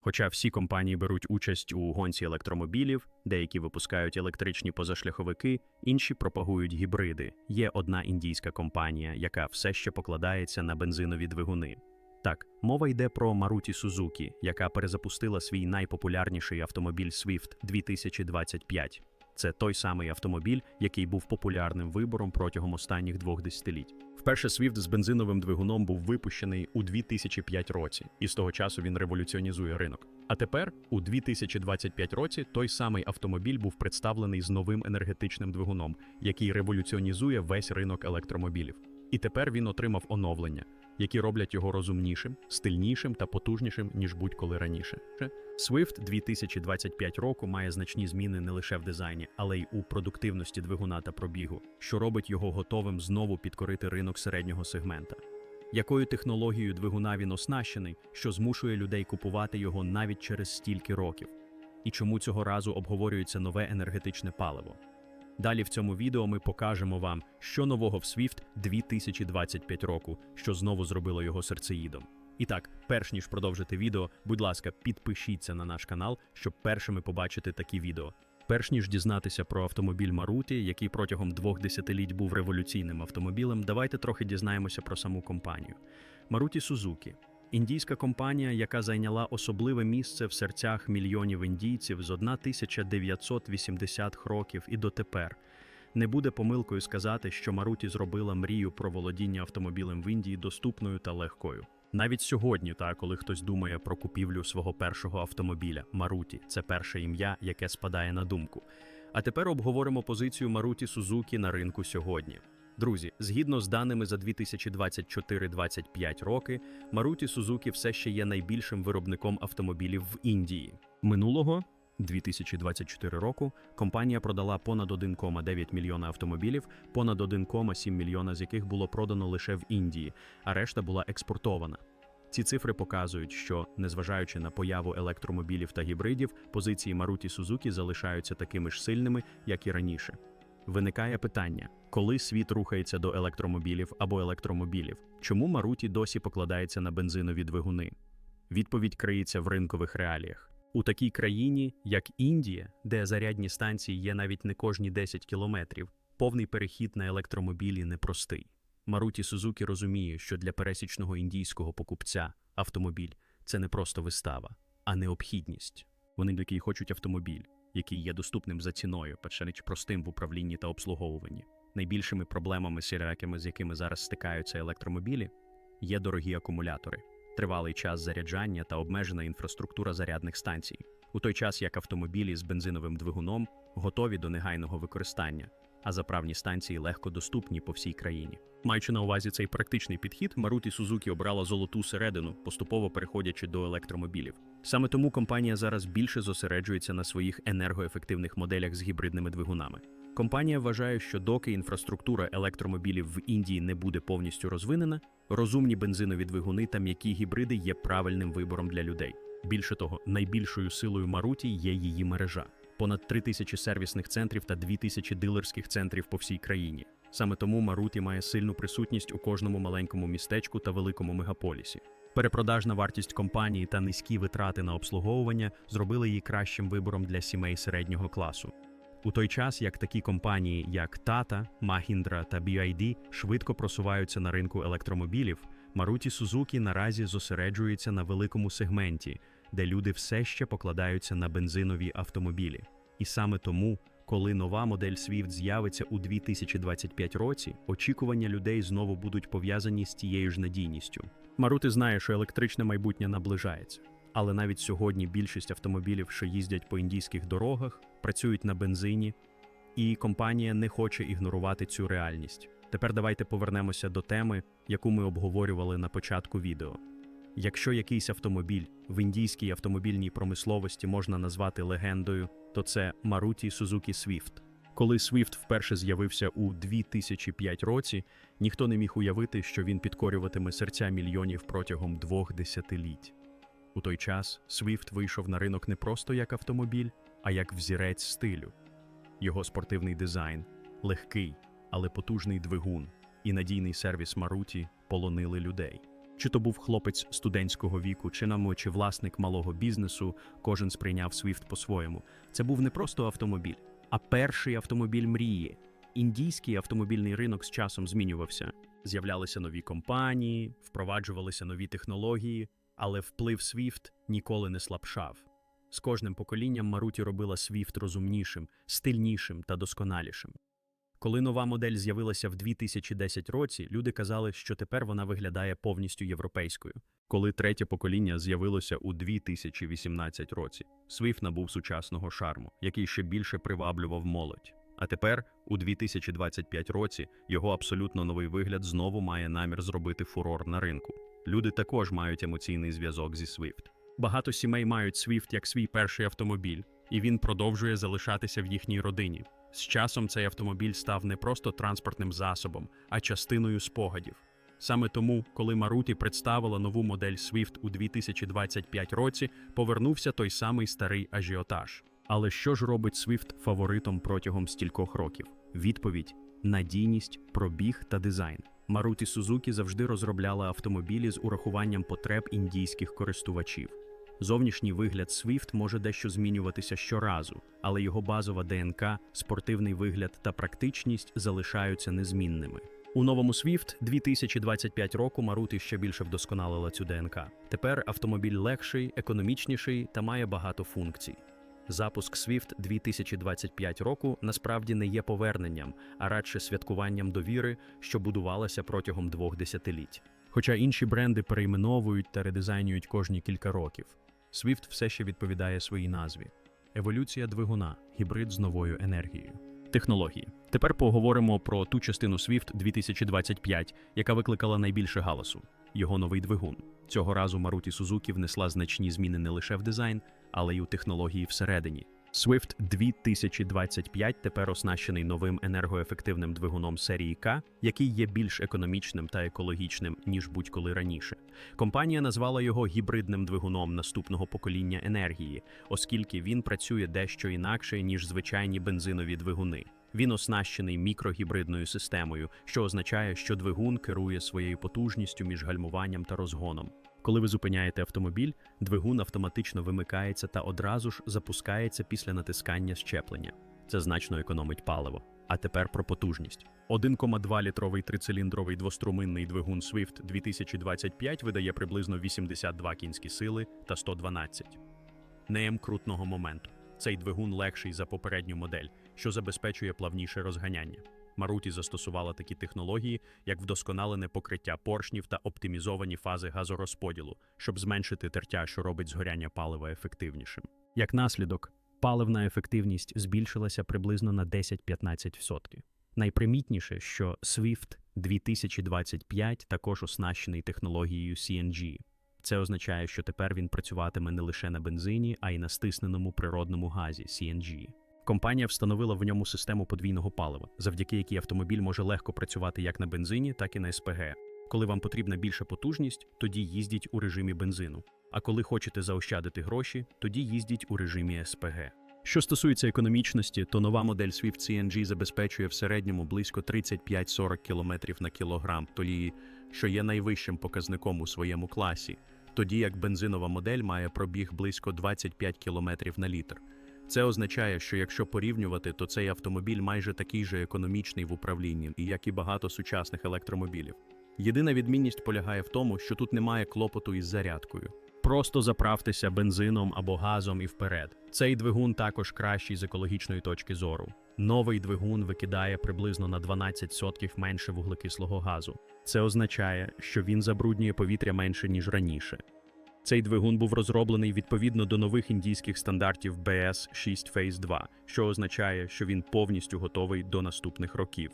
Хоча всі компанії беруть участь у гонці електромобілів, деякі випускають електричні позашляховики, інші пропагують гібриди. Є одна індійська компанія, яка все ще покладається на бензинові двигуни. Так, мова йде про Maruti Suzuki, яка перезапустила свій найпопулярніший автомобіль Swift 2025. Це той самий автомобіль, який був популярним вибором протягом останніх двох десятиліть. Вперше Swift з бензиновим двигуном був випущений у 2005 році, і з того часу він революціонізує ринок. А тепер, у 2025 році, той самий автомобіль був представлений з новим енергетичним двигуном, який революціонізує весь ринок електромобілів. І тепер він отримав оновлення, які роблять його розумнішим, стильнішим та потужнішим, ніж будь-коли раніше. Swift 2025 року має значні зміни не лише в дизайні, але й у продуктивності двигуна та пробігу, що робить його готовим знову підкорити ринок середнього сегмента. Якою технологією двигуна він оснащений, що змушує людей купувати його навіть через стільки років? І чому цього разу обговорюється нове енергетичне паливо? Далі в цьому відео ми покажемо вам, що нового в Swift 2025 року, що знову зробило його серцеїдом. І так, перш ніж продовжити відео, будь ласка, підпишіться на наш канал, щоб першими побачити такі відео. Перш ніж дізнатися про автомобіль Маруті, який протягом двох десятиліть був революційним автомобілем, давайте трохи дізнаємося про саму компанію. Маруті Сузукі індійська компанія, яка зайняла особливе місце в серцях мільйонів індійців з 1980-х років і дотепер. Не буде помилкою сказати, що Маруті зробила мрію про володіння автомобілем в Індії доступною та легкою. Навіть сьогодні, та коли хтось думає про купівлю свого першого автомобіля, Маруті це перше ім'я, яке спадає на думку. А тепер обговоримо позицію Маруті Сузукі на ринку сьогодні. Друзі, згідно з даними за 2024-25 роки, Маруті Сузукі все ще є найбільшим виробником автомобілів в Індії. Минулого 2024 року компанія продала понад 1,9 мільйона автомобілів, понад 1,7 мільйона з яких було продано лише в Індії, а решта була експортована. Ці цифри показують, що, незважаючи на появу електромобілів та гібридів, позиції Маруті Сузукі залишаються такими ж сильними, як і раніше. Виникає питання, коли світ рухається до електромобілів або електромобілів, чому Маруті досі покладається на бензинові двигуни? Відповідь криється в ринкових реаліях. У такій країні, як Індія, де зарядні станції є навіть не кожні 10 кілометрів, повний перехід на електромобілі непростий. Маруті Сузукі розуміє, що для пересічного індійського покупця автомобіль це не просто вистава, а необхідність. Вони такі хочуть автомобіль, який є доступним за ціною, першенич простим в управлінні та обслуговуванні. Найбільшими проблемами, сіряками, з якими зараз стикаються електромобілі, є дорогі акумулятори, тривалий час заряджання та обмежена інфраструктура зарядних станцій, у той час як автомобілі з бензиновим двигуном готові до негайного використання, а заправні станції легко доступні по всій країні. Маючи на увазі цей практичний підхід, Маруті Сузукі обрала золоту середину, поступово переходячи до електромобілів. Саме тому компанія зараз більше зосереджується на своїх енергоефективних моделях з гібридними двигунами. Компанія вважає, що доки інфраструктура електромобілів в Індії не буде повністю розвинена, розумні бензинові двигуни та м'які гібриди є правильним вибором для людей. Більше того, найбільшою силою Маруті є її мережа понад 3 тисячі сервісних центрів та 2 тисячі дилерських центрів по всій країні. Саме тому Маруті має сильну присутність у кожному маленькому містечку та великому мегаполісі. Перепродажна вартість компанії та низькі витрати на обслуговування зробили її кращим вибором для сімей середнього класу. У той час як такі компанії, як Tata, Mahindra та BYD швидко просуваються на ринку електромобілів, Маруті Сузукі наразі зосереджується на великому сегменті, де люди все ще покладаються на бензинові автомобілі. І саме тому, коли нова модель Swift з'явиться у 2025 році, очікування людей знову будуть пов'язані з тією ж надійністю. Марути знає, що електричне майбутнє наближається. Але навіть сьогодні більшість автомобілів, що їздять по індійських дорогах, працюють на бензині, і компанія не хоче ігнорувати цю реальність. Тепер давайте повернемося до теми, яку ми обговорювали на початку відео. Якщо якийсь автомобіль в індійській автомобільній промисловості можна назвати легендою, то це Maruti Suzuki Swift. Коли Swift вперше з'явився у 2005 році, ніхто не міг уявити, що він підкорюватиме серця мільйонів протягом двох десятиліть. У той час Swift вийшов на ринок не просто як автомобіль, а як взірець стилю. Його спортивний дизайн, легкий, але потужний двигун і надійний сервіс Маруті полонили людей. Чи то був хлопець студентського віку, чи намо, чи власник малого бізнесу, кожен сприйняв Swift по-своєму. Це був не просто автомобіль, а перший автомобіль мрії. Індійський автомобільний ринок з часом змінювався. З'являлися нові компанії, впроваджувалися нові технології, але вплив Swift ніколи не слабшав. З кожним поколінням Маруті робила Swift розумнішим, стильнішим та досконалішим. Коли нова модель з'явилася в 2010 році, люди казали, що тепер вона виглядає повністю європейською. Коли третє покоління з'явилося у 2018 році, Swift набув сучасного шарму, який ще більше приваблював молодь. А тепер, у 2025 році, його абсолютно новий вигляд знову має намір зробити фурор на ринку. Люди також мають емоційний зв'язок зі Swift. Багато сімей мають Swift як свій перший автомобіль, і він продовжує залишатися в їхній родині. З часом цей автомобіль став не просто транспортним засобом, а частиною спогадів. Саме тому, коли Маруті представила нову модель Swift у 2025 році, повернувся той самий старий ажіотаж. Але що ж робить Swift фаворитом протягом стількох років? Відповідь: надійність, пробіг та дизайн. Маруті Сузукі завжди розробляла автомобілі з урахуванням потреб індійських користувачів. Зовнішній вигляд Swift може дещо змінюватися щоразу, але його базова ДНК, спортивний вигляд та практичність залишаються незмінними. У новому Swift 2025 року Маруті ще більше вдосконалила цю ДНК. Тепер автомобіль легший, економічніший та має багато функцій. Запуск Swift 2025 року насправді не є поверненням, а радше святкуванням довіри, що будувалася протягом двох десятиліть. Хоча інші бренди перейменовують та редизайнюють кожні кілька років, Swift все ще відповідає своїй назві: еволюція двигуна, гібрид з новою енергією. Технології. Тепер поговоримо про ту частину Swift 2025, яка викликала найбільше галасу його новий двигун. Цього разу Маруті Сузукі внесла значні зміни не лише в дизайн, але й у технології всередині. Swift 2025 тепер оснащений новим енергоефективним двигуном серії К, який є більш економічним та екологічним, ніж будь-коли раніше. Компанія назвала його гібридним двигуном наступного покоління енергії, оскільки він працює дещо інакше, ніж звичайні бензинові двигуни. Він оснащений мікрогібридною системою, що означає, що двигун керує своєю потужністю між гальмуванням та розгоном. Коли ви зупиняєте автомобіль, двигун автоматично вимикається та одразу ж запускається після натискання щеплення. Це значно економить паливо. А тепер про потужність. 1,2 літровий трициліндровий двоструминний двигун Swift 2025 видає приблизно 82 кінські сили та 112 неєм крутного моменту. Цей двигун легший за попередню модель, що забезпечує плавніше розганяння. Маруті застосувала такі технології, як вдосконалене покриття поршнів та оптимізовані фази газорозподілу, щоб зменшити тертя, що робить згоряння палива ефективнішим. Як наслідок, паливна ефективність збільшилася приблизно на 10-15%. Найпримітніше, що Swift 2025 також оснащений технологією CNG. Це означає, що тепер він працюватиме не лише на бензині, а й на стисненому природному газі CNG. Компанія встановила в ньому систему подвійного палива, завдяки якій автомобіль може легко працювати як на бензині, так і на СПГ. Коли вам потрібна більша потужність, тоді їздіть у режимі бензину. А коли хочете заощадити гроші, тоді їздіть у режимі СПГ. Що стосується економічності, то нова модель Swift CNG забезпечує в середньому близько 35-40 км на кілограм толії, що є найвищим показником у своєму класі, тоді як бензинова модель має пробіг близько 25 км на літр. Це означає, що якщо порівнювати, то цей автомобіль майже такий же економічний в управлінні, як і багато сучасних електромобілів. Єдина відмінність полягає в тому, що тут немає клопоту із зарядкою. Просто заправтеся бензином або газом і вперед. Цей двигун також кращий з екологічної точки зору. Новий двигун викидає приблизно на 12% менше вуглекислого газу. Це означає, що він забруднює повітря менше ніж раніше. Цей двигун був розроблений відповідно до нових індійських стандартів BS 6 Phase 2, що означає, що він повністю готовий до наступних років.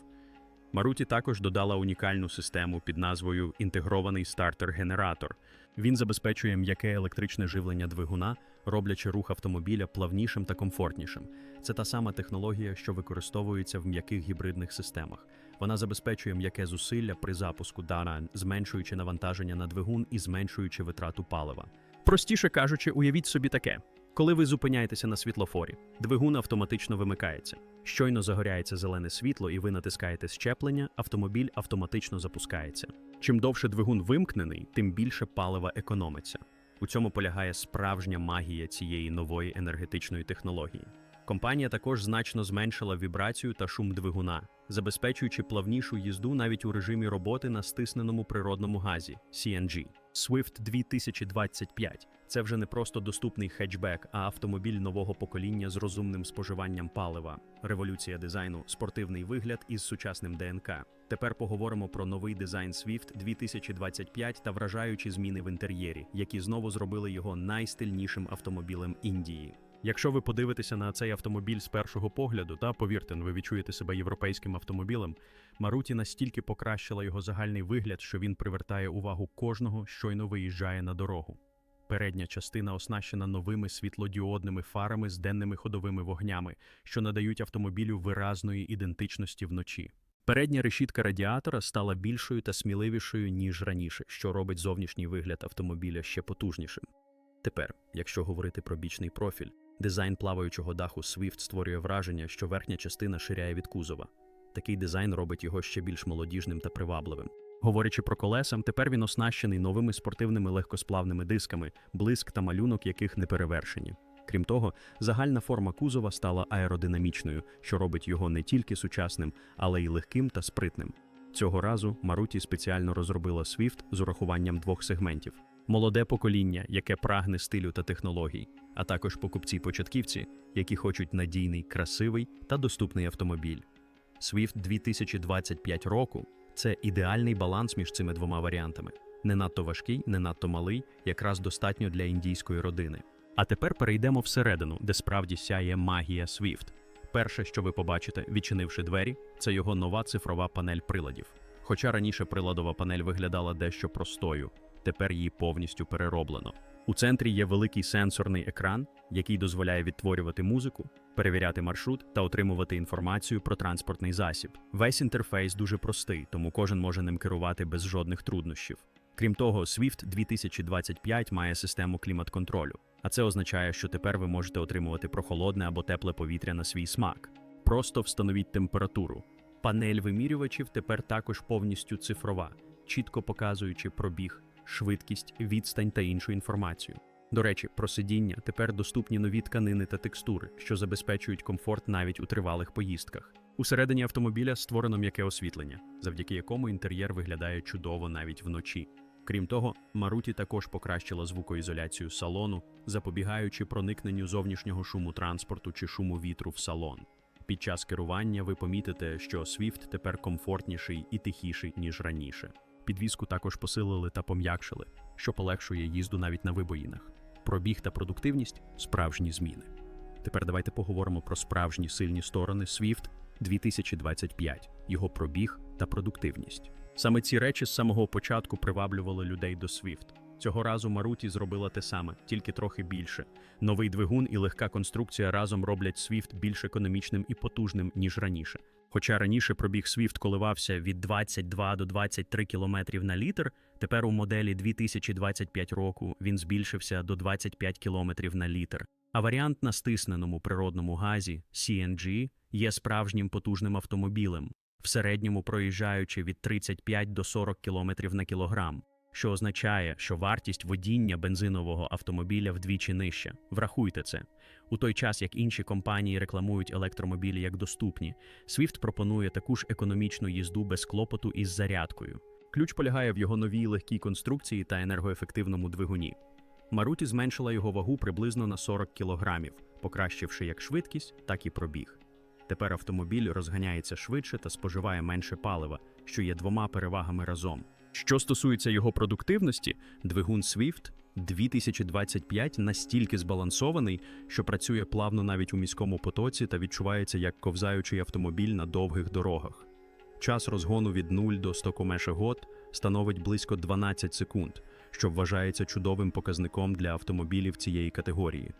Маруті також додала унікальну систему під назвою Інтегрований стартер-генератор. Він забезпечує м'яке електричне живлення двигуна, роблячи рух автомобіля плавнішим та комфортнішим. Це та сама технологія, що використовується в м'яких гібридних системах. Вона забезпечує м'яке зусилля при запуску дана, зменшуючи навантаження на двигун і зменшуючи витрату палива. Простіше кажучи, уявіть собі таке: Коли ви зупиняєтеся на світлофорі, двигун автоматично вимикається. Щойно загоряється зелене світло, і ви натискаєте щеплення, автомобіль автоматично запускається. Чим довше двигун вимкнений, тим більше палива економиться. У цьому полягає справжня магія цієї нової енергетичної технології. Компанія також значно зменшила вібрацію та шум двигуна, забезпечуючи плавнішу їзду навіть у режимі роботи на стисненому природному газі CNG. Swift 2025 – це вже не просто доступний хетчбек, а автомобіль нового покоління з розумним споживанням палива, революція дизайну, спортивний вигляд із сучасним ДНК. Тепер поговоримо про новий дизайн Swift 2025 та вражаючі зміни в інтер'єрі, які знову зробили його найстильнішим автомобілем Індії. Якщо ви подивитеся на цей автомобіль з першого погляду, та повірте, ви відчуєте себе європейським автомобілем, Маруті настільки покращила його загальний вигляд, що він привертає увагу кожного, щойно виїжджає на дорогу. Передня частина оснащена новими світлодіодними фарами з денними ходовими вогнями, що надають автомобілю виразної ідентичності вночі. Передня решітка радіатора стала більшою та сміливішою, ніж раніше, що робить зовнішній вигляд автомобіля ще потужнішим. Тепер, якщо говорити про бічний профіль, дизайн плаваючого даху Swift створює враження, що верхня частина ширяє від кузова. Такий дизайн робить його ще більш молодіжним та привабливим. Говорячи про колеса, тепер він оснащений новими спортивними легкосплавними дисками, блиск та малюнок яких не перевершені. Крім того, загальна форма кузова стала аеродинамічною, що робить його не тільки сучасним, але й легким та спритним. Цього разу Маруті спеціально розробила Swift з урахуванням двох сегментів: молоде покоління, яке прагне стилю та технологій, а також покупці-початківці, які хочуть надійний, красивий та доступний автомобіль. Swift 2025 року це ідеальний баланс між цими двома варіантами. Не надто важкий, не надто малий, якраз достатньо для індійської родини. А тепер перейдемо всередину, де справді сяє магія Swift. Перше, що ви побачите, відчинивши двері, це його нова цифрова панель приладів. Хоча раніше приладова панель виглядала дещо простою, тепер її повністю перероблено. У центрі є великий сенсорний екран, який дозволяє відтворювати музику, перевіряти маршрут та отримувати інформацію про транспортний засіб. Весь інтерфейс дуже простий, тому кожен може ним керувати без жодних труднощів. Крім того, Swift 2025 має систему клімат-контролю, а це означає, що тепер ви можете отримувати прохолодне або тепле повітря на свій смак. Просто встановіть температуру. Панель вимірювачів тепер також повністю цифрова, чітко показуючи пробіг, швидкість, відстань та іншу інформацію. До речі, про сидіння тепер доступні нові тканини та текстури, що забезпечують комфорт навіть у тривалих поїздках. Усередині автомобіля створено м'яке освітлення, завдяки якому інтер'єр виглядає чудово навіть вночі. Крім того, Маруті також покращила звукоізоляцію салону, запобігаючи проникненню зовнішнього шуму транспорту чи шуму вітру в салон. Під час керування ви помітите, що Swift тепер комфортніший і тихіший, ніж раніше. Підвізку також посилили та пом'якшили, що полегшує їзду навіть на вибоїнах. Пробіг та продуктивність справжні зміни. Тепер давайте поговоримо про справжні сильні сторони Swift 2025, його пробіг та продуктивність. Саме ці речі з самого початку приваблювали людей до Swift. Цього разу Маруті зробила те саме, тільки трохи більше. Новий двигун і легка конструкція разом роблять Swift більш економічним і потужним, ніж раніше. Хоча раніше пробіг Swift коливався від 22 до 23 км на літр, тепер у моделі 2025 року він збільшився до 25 км на літр. А варіант на стисненому природному газі CNG є справжнім потужним автомобілем, в середньому проїжджаючи від 35 до 40 км на кілограм, що означає, що вартість водіння бензинового автомобіля вдвічі нижча. Врахуйте це. У той час, як інші компанії рекламують електромобілі як доступні, Swift пропонує таку ж економічну їзду без клопоту із зарядкою. Ключ полягає в його новій легкій конструкції та енергоефективному двигуні. Маруті зменшила його вагу приблизно на 40 кілограмів, покращивши як швидкість, так і пробіг. Тепер автомобіль розганяється швидше та споживає менше палива, що є двома перевагами разом. Що стосується його продуктивності, двигун Swift 2025 настільки збалансований, що працює плавно навіть у міському потоці та відчувається як ковзаючий автомобіль на довгих дорогах. Час розгону від 0 до 100 км год становить близько 12 секунд, що вважається чудовим показником для автомобілів цієї категорії.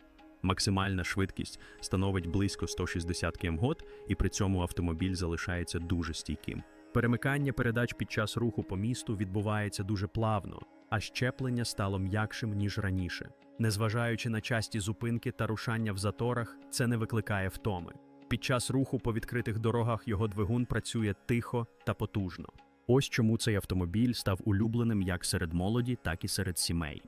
Максимальна швидкість становить близько 160 км год, і при цьому автомобіль залишається дуже стійким. Перемикання передач під час руху по місту відбувається дуже плавно, а щеплення стало м'якшим ніж раніше. Незважаючи на часті зупинки та рушання в заторах, це не викликає втоми. Під час руху по відкритих дорогах його двигун працює тихо та потужно. Ось чому цей автомобіль став улюбленим як серед молоді, так і серед сімей.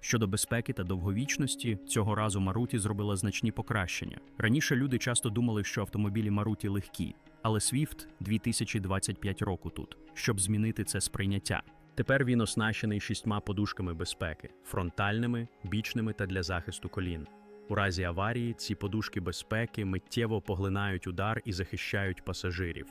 Щодо безпеки та довговічності, цього разу Маруті зробила значні покращення. Раніше люди часто думали, що автомобілі Маруті легкі, але Swift 2025 року тут, щоб змінити це сприйняття. Тепер він оснащений шістьма подушками безпеки: фронтальними, бічними та для захисту колін. У разі аварії ці подушки безпеки миттєво поглинають удар і захищають пасажирів.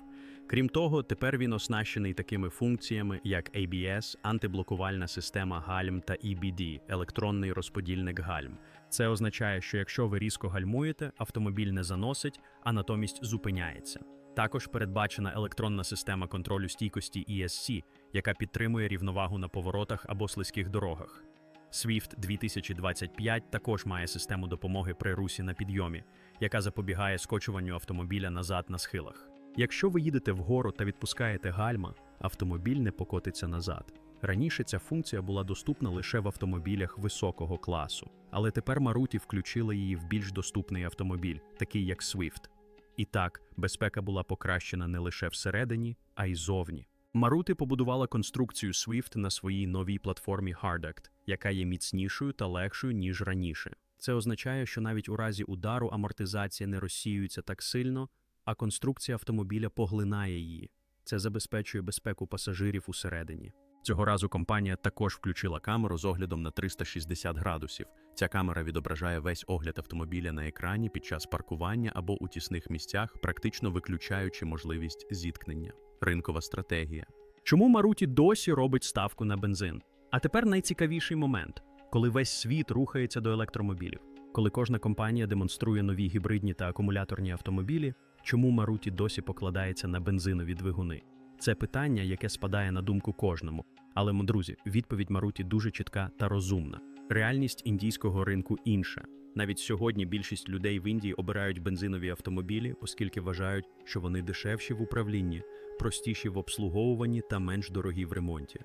Крім того, тепер він оснащений такими функціями, як ABS, антиблокувальна система гальм та EBD – електронний розподільник гальм. Це означає, що якщо ви різко гальмуєте, автомобіль не заносить, а натомість зупиняється. Також передбачена електронна система контролю стійкості ESC, яка підтримує рівновагу на поворотах або слизьких дорогах. Swift 2025 також має систему допомоги при русі на підйомі, яка запобігає скочуванню автомобіля назад на схилах. Якщо ви їдете вгору та відпускаєте гальма, автомобіль не покотиться назад. Раніше ця функція була доступна лише в автомобілях високого класу, але тепер Маруті включила її в більш доступний автомобіль, такий як Swift. І так, безпека була покращена не лише всередині, а й зовні. Марути побудувала конструкцію Swift на своїй новій платформі Hardact, яка є міцнішою та легшою, ніж раніше. Це означає, що навіть у разі удару амортизація не розсіюється так сильно, а конструкція автомобіля поглинає її. Це забезпечує безпеку пасажирів усередині. Цього разу компанія також включила камеру з оглядом на 360 градусів. Ця камера відображає весь огляд автомобіля на екрані під час паркування або у тісних місцях, практично виключаючи можливість зіткнення. Ринкова стратегія. Чому Маруті досі робить ставку на бензин? А тепер найцікавіший момент, коли весь світ рухається до електромобілів. Коли кожна компанія демонструє нові гібридні та акумуляторні автомобілі, чому Маруті досі покладається на бензинові двигуни? Це питання, яке спадає на думку кожному. Але, друзі, відповідь Маруті дуже чітка та розумна. Реальність індійського ринку інша. Навіть сьогодні більшість людей в Індії обирають бензинові автомобілі, оскільки вважають, що вони дешевші в управлінні, простіші в обслуговуванні та менш дорогі в ремонті.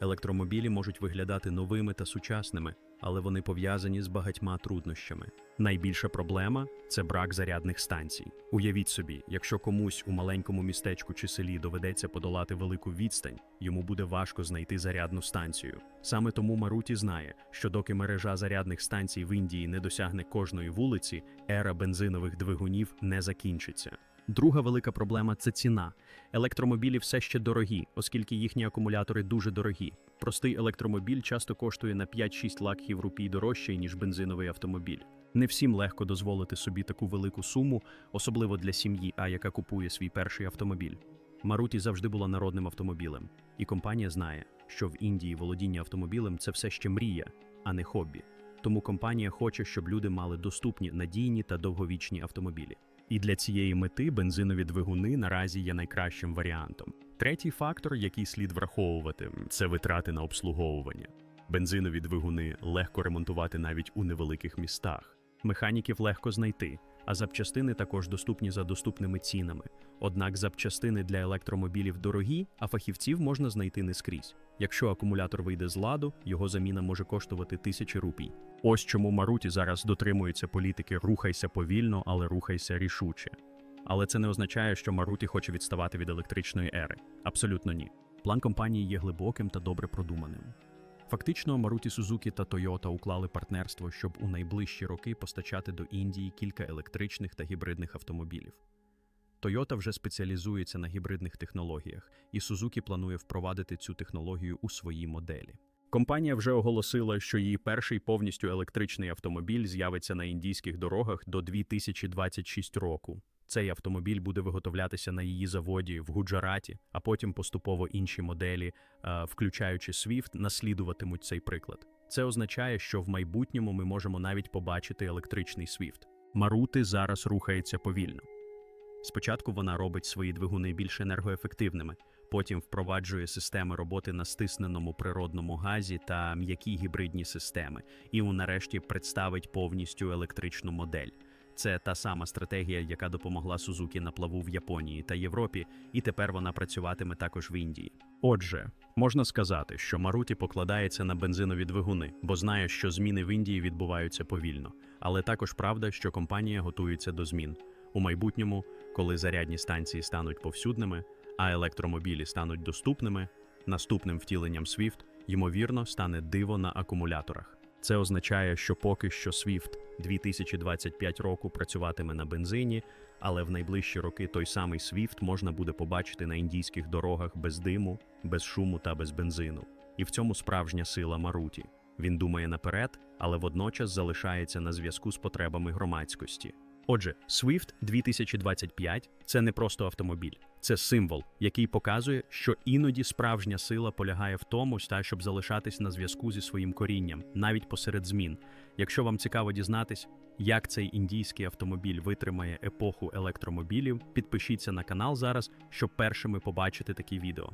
Електромобілі можуть виглядати новими та сучасними, але вони пов'язані з багатьма труднощами. Найбільша проблема це брак зарядних станцій. Уявіть собі, якщо комусь у маленькому містечку чи селі доведеться подолати велику відстань, йому буде важко знайти зарядну станцію. Саме тому Маруті знає, що доки мережа зарядних станцій в Індії не досягне кожної вулиці, ера бензинових двигунів не закінчиться. Друга велика проблема це ціна. Електромобілі все ще дорогі, оскільки їхні акумулятори дуже дорогі. Простий електромобіль часто коштує на 5-6 лакхів рупій дорожче, ніж бензиновий автомобіль. Не всім легко дозволити собі таку велику суму, особливо для сім'ї, а яка купує свій перший автомобіль. Маруті завжди була народним автомобілем, і компанія знає, що в Індії володіння автомобілем це все ще мрія, а не хобі. Тому компанія хоче, щоб люди мали доступні, надійні та довговічні автомобілі. І для цієї мети бензинові двигуни наразі є найкращим варіантом. Третій фактор, який слід враховувати, це витрати на обслуговування. Бензинові двигуни легко ремонтувати навіть у невеликих містах. Механіків легко знайти, а запчастини також доступні за доступними цінами. Однак запчастини для електромобілів дорогі, а фахівців можна знайти не скрізь. Якщо акумулятор вийде з ладу, його заміна може коштувати тисячі рупій. Ось чому Маруті зараз дотримується політики рухайся повільно, але рухайся рішуче. Але це не означає, що Маруті хоче відставати від електричної ери. Абсолютно ні. План компанії є глибоким та добре продуманим. Фактично, Маруті Сузукі та Тойота уклали партнерство, щоб у найближчі роки постачати до Індії кілька електричних та гібридних автомобілів. Toyota вже спеціалізується на гібридних технологіях, і Suzuki планує впровадити цю технологію у своїй моделі. Компанія вже оголосила, що її перший повністю електричний автомобіль з'явиться на індійських дорогах до 2026 року. Цей автомобіль буде виготовлятися на її заводі в Гуджараті, а потім поступово інші моделі, е, включаючи Swift, наслідуватимуть цей приклад. Це означає, що в майбутньому ми можемо навіть побачити електричний Swift. Марути зараз рухається повільно. Спочатку вона робить свої двигуни більш енергоефективними, потім впроваджує системи роботи на стисненому природному газі та м'які гібридні системи, і нарешті представить повністю електричну модель. Це та сама стратегія, яка допомогла Сузукі на плаву в Японії та Європі, і тепер вона працюватиме також в Індії. Отже, можна сказати, що Маруті покладається на бензинові двигуни, бо знає, що зміни в Індії відбуваються повільно. Але також правда, що компанія готується до змін у майбутньому, коли зарядні станції стануть повсюдними, а електромобілі стануть доступними. Наступним втіленням SWIFT, ймовірно, стане диво на акумуляторах. Це означає, що поки що SWIFT 2025 року працюватиме на бензині, але в найближчі роки той самий SWIFT можна буде побачити на індійських дорогах без диму, без шуму та без бензину. І в цьому справжня сила Маруті. Він думає наперед, але водночас залишається на зв'язку з потребами громадськості. Отже, SWIFT 2025 – це не просто автомобіль, це символ, який показує, що іноді справжня сила полягає в тому, щоб залишатись на зв'язку зі своїм корінням, навіть посеред змін. Якщо вам цікаво дізнатись, як цей індійський автомобіль витримає епоху електромобілів, підпишіться на канал зараз, щоб першими побачити такі відео.